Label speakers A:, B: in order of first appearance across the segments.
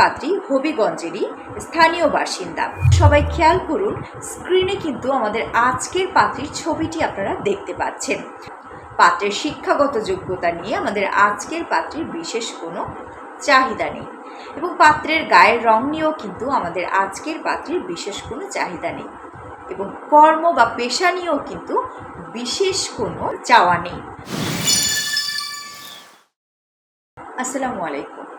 A: পাত্রী হবিগঞ্জেরই স্থানীয় বাসিন্দা। সবাই খেয়াল করুন স্ক্রিনে কিন্তু আমাদের আজকের পাত্রীর ছবিটি আপনারা দেখতে পাচ্ছেন। পাত্রের শিক্ষাগত যোগ্যতা নিয়ে আমাদের আজকের পাত্রীর বিশেষ কোনো চাহিদা নেই। এবং পাত্রের গায়ের রং নিয়েও কিন্তু আমাদের আজকের পাত্রীর বিশেষ কোনো চাহিদা নেই। এবং কর্ম বা পেশা নিয়েও কিন্তু বিশেষ কোনো চাওয়া নেই। আসসালামু আলাইকুম।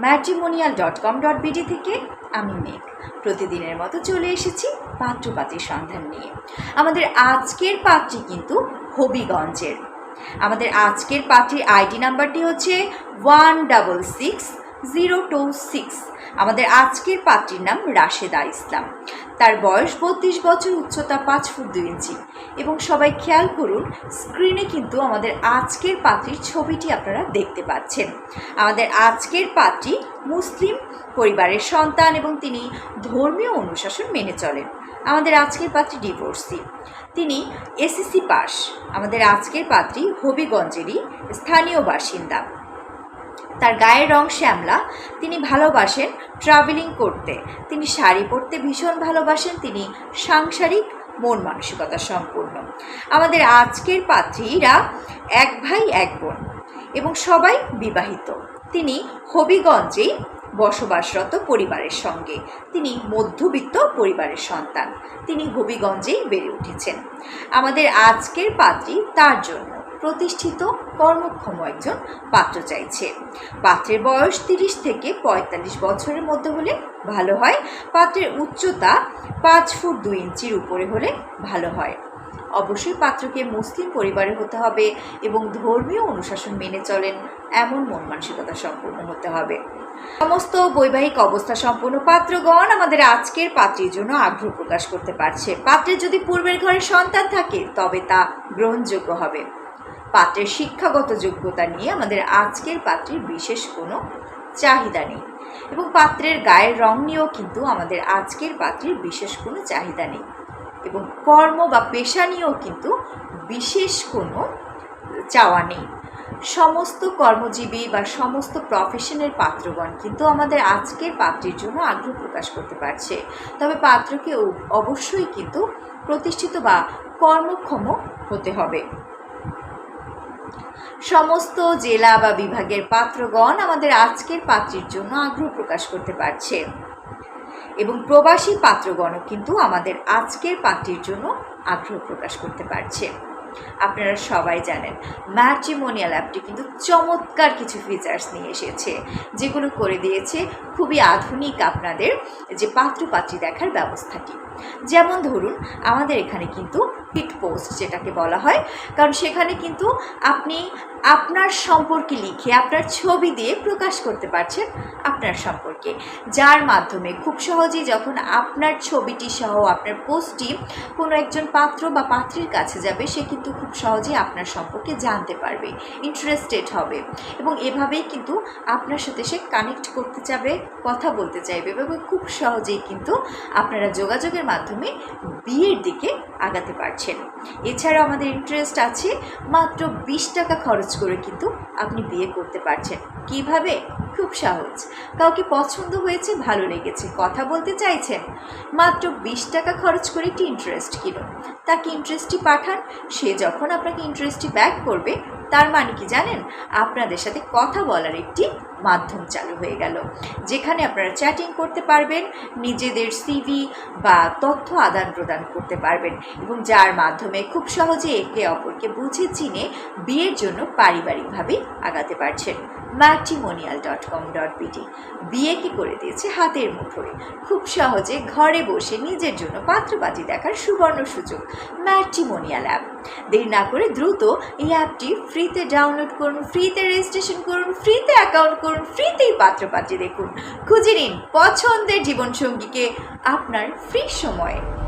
A: Matrimonial dot com dot BD থেকে আমি মেঘ। প্রতিদিনের মতো চলে এসেছি পাত্রপাত্রীর সন্ধান নিয়ে। আমাদের আজকের পাত্রী কিন্তু হবিগঞ্জের। আমাদের আজকের পাত্রীর আইডি নাম্বারটি হচ্ছে one double six zero two six. আমাদের আজকের পাত্রীর নাম রাশেদা ইসলাম। তার বয়স বত্রিশ বছর, উচ্চতা পাঁচ ফুট দুই ইঞ্চি। এবং সবাই খেয়াল করুন স্ক্রিনে কিন্তু আমাদের আজকের পাত্রীর ছবিটি আপনারা দেখতে পাচ্ছেন। আমাদের আজকের পাত্রী মুসলিম পরিবারের সন্তান এবং তিনি ধর্মীয় অনুশাসন মেনে চলেন। আমাদের আজকের পাত্রী ডিভোর্সি তিনি এসএসসি পাস। আমাদের আজকের পাত্রী হবিগঞ্জেরই স্থানীয় বাসিন্দা। তার গায়ের রং শ্যামলা, তিনি ভালোবাসেন ট্রাভেলিং করতে। তিনি শাড়ি পরতে ভীষণ ভালোবাসেন, তিনি সাংসারিক মন মানসিকতা সম্পূর্ণ। আমাদের আজকের পাত্রীরা এক ভাই, এক বোন এবং সবাই বিবাহিত। তিনি হবিগঞ্জেই বসবাসরত পরিবারের সঙ্গে। তিনি মধ্যবিত্ত পরিবারের সন্তান। তিনি হবিগঞ্জেই বেড়ে উঠেছেন। আমাদের আজকের পাত্রী তার জন্য প্রতিষ্ঠিত কর্মক্ষম একজন পাত্র চাইছে। পাত্রের বয়স তিরিশ থেকে পঁয়তাল্লিশ বছরের মধ্যে হলে ভালো হয়, পাত্রের উচ্চতা পাঁচ ফুট দুই ইঞ্চির উপরে হলে ভালো হয়। অবশ্যই পাত্রকে মুসলিম পরিবারের হতে হবে এবং ধর্মীয় অনুশাসন মেনে চলেন, এমন মন মানসিকতা সম্পূর্ণ হতে হবে। সমস্ত বৈবাহিক অবস্থা সম্পন্ন পাত্রগণ আমাদের আজকের পাত্রের জন্য আগ্রহ প্রকাশ করতে পারছে। পাত্রের যদি পূর্বের ঘরে সন্তান থাকে, তবে তা গ্রহণযোগ্য হবে। পাত্রের শিক্ষাগত যোগ্যতা নিয়ে আমাদের আজকের পাত্রের বিশেষ কোনো চাহিদা নেই। এবং পাত্রের গায়ের রং নিয়েও কিন্তু আমাদের আজকের পাত্রের বিশেষ কোনো চাহিদা নেই। এবং কর্ম বা পেশা নিয়েও কিন্তু বিশেষ কোনো চাওয়া নেই। সমস্ত কর্মজীবী বা সমস্ত প্রফেশনের পাত্রগণ কিন্তু আমাদের আজকের পাত্রের জন্য আগ্রহ প্রকাশ করতে পারছে। তবে পাত্রকে অবশ্যই কিন্তু প্রতিষ্ঠিত বা কর্মক্ষম হতে হবে। সমস্ত জেলা বা বিভাগের পাত্রগণ আমাদের আজকের পাত্রীর জন্য আগ্রহ প্রকাশ করতে পারছে। এবং প্রবাসী পাত্রগণও কিন্তু আমাদের আজকের পাত্রীর জন্য আগ্রহ প্রকাশ করতে পারছে। আপনারা সবাই জানেন ম্যাট্রিমোনিয়াল অ্যাপটি কিন্তু চমৎকার কিছু ফিচার্স নিয়ে এসেছে, যেগুলো করে দিয়েছে খুবই আধুনিক আপনাদের যে পাত্রপাত্রী দেখার ব্যবস্থাটি। যেমন ধরুন, আমাদের এখানে কিন্তু হিট পোস্ট যেটাকে বলা হয়, কারণ সেখানে কিন্তু আপনি আপনার সম্পর্কে লিখে, আপনার ছবি দিয়ে প্রকাশ করতে পারছেন আপনার সম্পর্কে। যার মাধ্যমে খুব সহজেই যখন আপনার ছবিটি সহ আপনার পোস্টটি কোনো একজন পাত্র বা পাত্রীর কাছে যাবে, সে কিন্তু খুব সহজেই আপনার সম্পর্কে জানতে পারবে ইন্টারেস্টেড হবে এবং এভাবেই কিন্তু আপনার সাথে সে কানেক্ট করতে চাবে, কথা বলতে চাইবে এবং খুব সহজেই কিন্তু আপনারা যোগাযোগের মাধ্যমে বিয়ের দিকে আগাতে পারছেন। এছাড়াও আমাদের ইন্টারেস্ট আছে, মাত্র বিশ টাকা খরচ করে কিন্তু আপনি বিয়ে করতে পারছেন। কীভাবে? খুব সহজ। কাউকে পছন্দ হয়েছে, ভালো লেগেছে, কথা বলতে চাইছেন, মাত্র বিশ টাকা খরচ করে একটি ইন্টারেস্ট কিনুন। তাকে ইন্টারেস্টটি পাঠান, সে যখন আপনাকে ইন্টারেস্টটি ব্যাক করবে, তার মানে কি জানেন? আপনাদের সাথে কথা বলার একটি মাধ্যম চালু হয়ে গেল। যেখানে আপনারা চ্যাটিং করতে পারবেন, নিজেদের সিভি বা তথ্য আদান প্রদান করতে পারবেন এবং যার মাধ্যমে খুব সহজে একে অপরকে বুঝে, চিনে বিয়ের জন্য পারিবারিকভাবে আগাতে পারছেন। Matrimonial dot com dot BD বিয়েকে করে দিয়েছে হাতের মুঠোয়? খুব সহজে ঘরে বসে নিজের জন্য পাত্রপাতি দেখার সুবর্ণ সুযোগ ম্যাট্রিমোনিয়াল অ্যাপ দেরি না করে দ্রুত এই অ্যাপটি ফ্রিতে ডাউনলোড করুন ফ্রিতে রেজিস্ট্রেশন করুন ফ্রিতে অ্যাকাউন্ট করুন ফ্রিতেই পাত্রপাত্রী দেখুন। খুঁজে নিন পছন্দের জীবনসঙ্গীকে আপনার ফ্রি সময়ে।